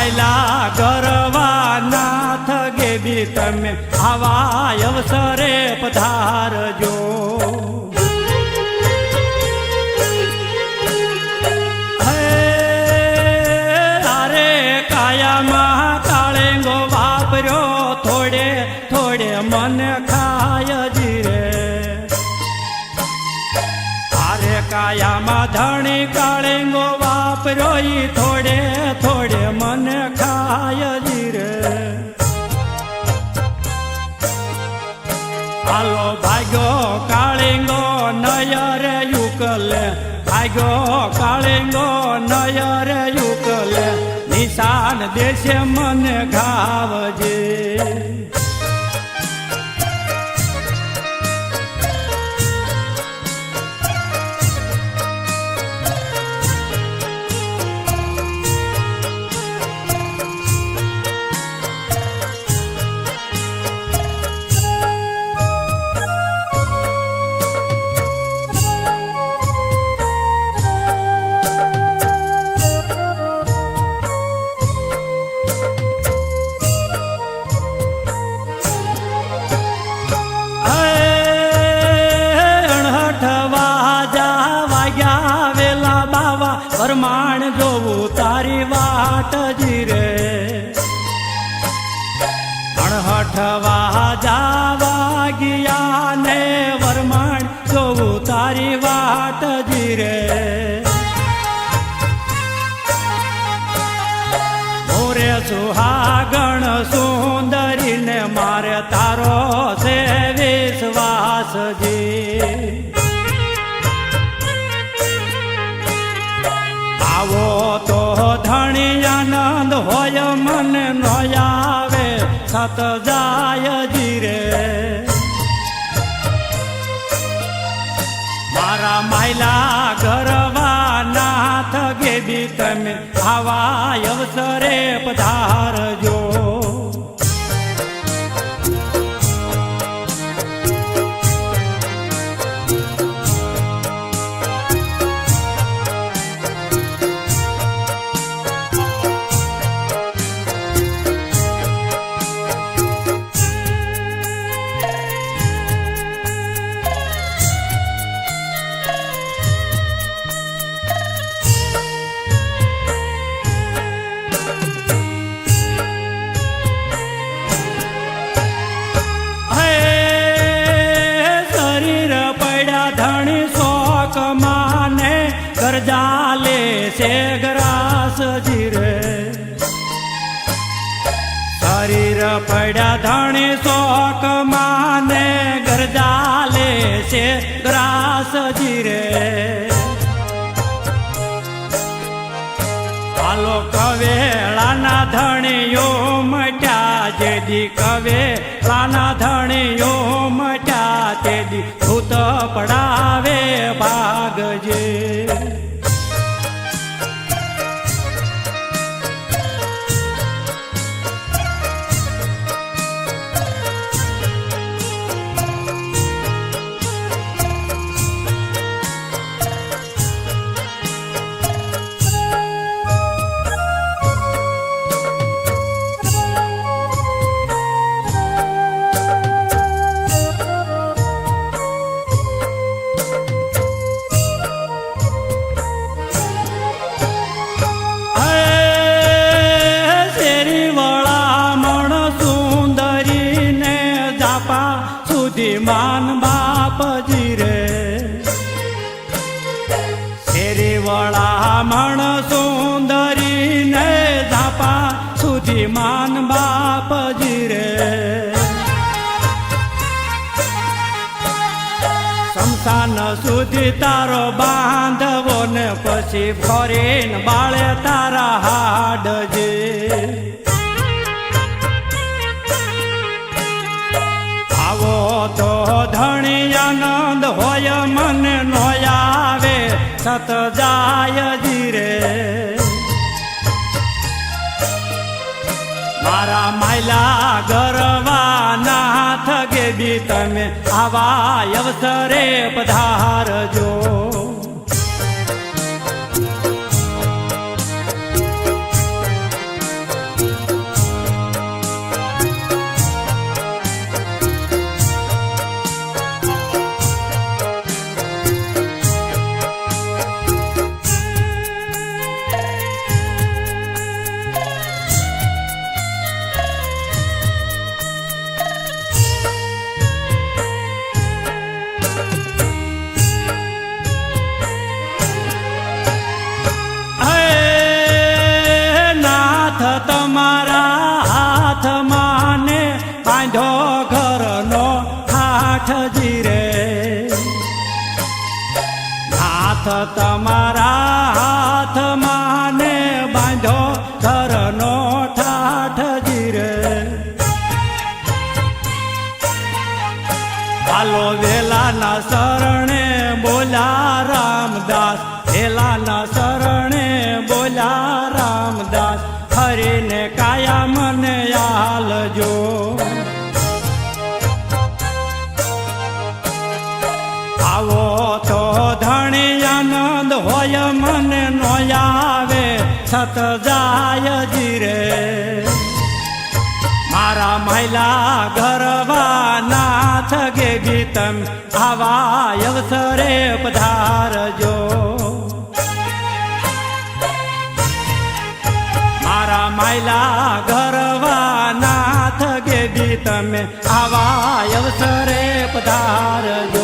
માયલા ગરવા નાથ ગેબી તમે આવા અવસરે પધારજો. કાયામાં ધણી કાળેંગો વાપર્યો ઈ થોડે થોડે મન ખાય જીરે હાલો ભાગ્યો કાળેંગો નયર યુકલે ભાગ્યો કાળેંગો નયર યુકલે, નિશાન દેશે મને ઘાવજે પરમાણ જોવું તારી વાટ જીરે અણહઠવા જાવા ગયા ને વરમાણ જોવું તારી વાટ જીરે મોરે સુહાગણ સુંદરીને મારે તારો છે વિશ્વાસજી સત જાય જીરે. મારા માયલા ગરવા નાથ ગેબી તમે આવા અવસરે પધારજો. છે ગ્રાસ જીરે. શરીર પડ્યા ધણી શોક માને ગરજાલે છે ગ્રાસ જીરે. હાલો કવેળાના ધણીઓ મટ્યા, જેદી કવેળાના ધણીઓ મટ્યા, તેદી ભૂત પડાવે ભાગજે. શેરી સુંદરી ને ધાપા સુધી માન બાપજી રે. સંસાન સુધી તારો બાંધવો ને પછી ફરીને બાળે તારા હાડજે. આવો તો ધણી આનંદ હોય, મન નો સત જાય જીરે મારા માયલા ગરવા નાથ ગેબી તમે આવા અવસરે પધારજો. પાંડો ઘરનો હાથજી રે હાથ તમારા હાથમાં ને બાંધો ઘરનો ઠાઠજી રે હાલો વેલાના શરણે બોલા રામદાસ. વેલાના શરણે બોલા રામદાસ. હરીને કાયા મને હાલ જો સત જાય જીરે. મારા મહિલા ગરબા નાથ ગે ગીતમ આવા અવસરે પધારજો. મારા મહિલા ગરવા નાથ ગે તમે આવા અવસરે પધારજો.